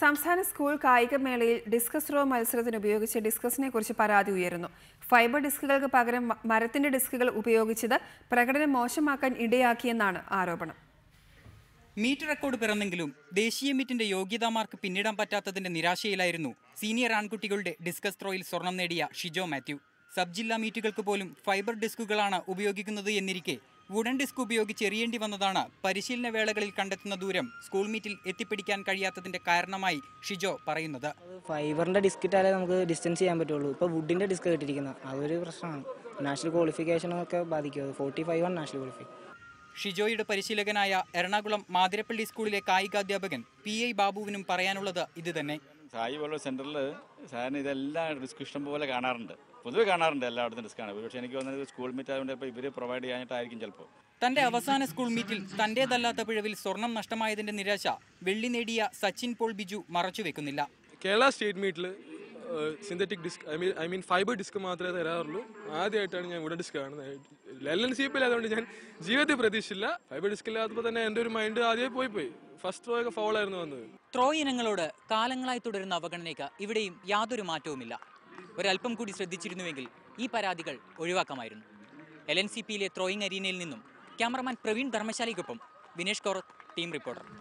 സംസ്ഥാന school കായികമേളയിൽ discuss raw മത്സരത്തിന് ഉപയോഗിച്ച ഡിസ്കസിനെ കുറിച്ച് പരാതി ഉയരുന്നു. ഫൈബർ ഡിസ്കുകൾക്ക് പകരം മരത്തിന്റെ ഡിസ്കുകൾ ഉപയോഗിച്ചത് പ്രകടനം മോശമാക്കാൻ ഇടയാക്കിയെന്നാണ് ആരോപണം. മീറ്റ് റെക്കോർഡ് പിറന്നെങ്കിലും ദേശീയ മീറ്റിന്റെ യോഗ്യതാ മാർക്ക് പിന്നിടാൻ പറ്റാത്തതിന്റെ നിരാശയിലായിരുന്നു സീനിയർ ആൺകുട്ടികളുടെ ഡിസ്കസ് ത്രോയിൽ സ്വർണം നേടിയ ഷിജോ മാത്യു. സബ് ജില്ലാ മീറ്റുകൾക്ക് പോലും ഫൈബർ ഡിസ്കുകളാണ് ഉപയോഗിക്കുന്നത് എന്നിരിക്കെ വുഡൻ ഡിസ്ക് ഉപയോഗിച്ച് എറിയേണ്ടി വന്നതാണ്. പരിശീലന വേളകളിൽ കണ്ടെത്തുന്ന ദൂരം സ്കൂൾ മീറ്റിൽ എത്തിപ്പിടിക്കാൻ കഴിയാത്തതിന്റെ കാരണമായി ഷിജോ പറയുന്നത്. ഫൈബറിന്റെ ഡിസ്ക് ഇട്ടാലേ നമുക്ക് ഡിസ്റ്റൻസ് ചെയ്യാൻ പറ്റുള്ളൂ. ഇപ്പോൾ വുഡിന്റെ ഡിസ്ക് കിട്ടിയിരിക്കുന്നത് അതൊരു പ്രശ്നമാണ്. നാഷണൽ ക്വാളിഫിക്കേഷനൊക്കെ ബാധിക്കും. ഫോർട്ടി ഫൈവ് ആണ് നാഷണൽ ക്വാളിഫൈ. ഷിജോയുടെ പരിശീലകനായ എറണാകുളം മാതിരപ്പള്ളി സ്കൂളിലെ കായികാധ്യാപകൻ പി ഐ ബാബുവിനും പറയാനുള്ളത് ഇത് തന്നെ സായി പോലുള്ള സെന്ററിൽ സാറിന് ഇതെല്ലാം റിസ്ക് ഇഷ്ടം പോലെ കാണാറുണ്ട്. പൊതുവെ കാണാറുണ്ട് എല്ലായിടത്തും റിസ്ക് ആണ് പക്ഷേ എനിക്ക് തോന്നുന്നത് സ്കൂൾ മീറ്റ് ആയതുകൊണ്ട് ഇപ്പോൾ ഇവർ പ്രൊവൈഡ് ചെയ്യാനായിട്ടായിരിക്കും ചിലപ്പോൾ തന്റെ അവസാന സ്കൂൾ മീറ്റിൽ തന്റേതല്ലാത്ത പിഴവിൽ സ്വർണം നഷ്ടമായതിന്റെ നിരാശ വെള്ളി നേടിയ സച്ചിൻ പോൾ ബിജു മറച്ചുവെക്കുന്നില്ല കേരള സ്റ്റേറ്റ് മീറ്റിൽ synthetic disc I mean I mean fibre disc മാത്രമേ തരാറുള്ളൂ. ആദ്യമായിട്ടാണ് ഞാൻ ഇവിടെ ഡിസ്ക് കാണുന്നത്. എൽ എൻ സി പി അതുകൊണ്ട് ഞാൻ ജീവിതത്തിൽ പ്രതീക്ഷിച്ചില്ല. ഫൈബർ ഡിസ്ക് ഇല്ലാത്തപ്പോൾ തന്നെ എന്റെ ഒരു മൈൻഡ് ആദ്യമേ പോയി പോയി. ഫസ്റ്റ് ത്രോ ഒക്കെ ഫൗളായിരുന്നു വന്നത്. ത്രോ ഇനങ്ങളോട് കാലങ്ങളായി തുടരുന്ന അവഗണനയ്ക്ക് ഇവിടെയും യാതൊരു മാറ്റവുമില്ല. ഒരല്പം കൂടി ശ്രദ്ധിച്ചിരുന്നുവെങ്കിൽ ഈ പരാതികൾ ഒഴിവാക്കാമായിരുന്നു. എൽ എൻ സി പിയിലെ ത്രോയിങ് അരീനയിൽ നിന്നും ക്യാമറമാൻ പ്രവീൺ ധർമ്മശാലയ്ക്കൊപ്പം വിനേഷ് കൗറത്ത് ടീം റിപ്പോർട്ടർ.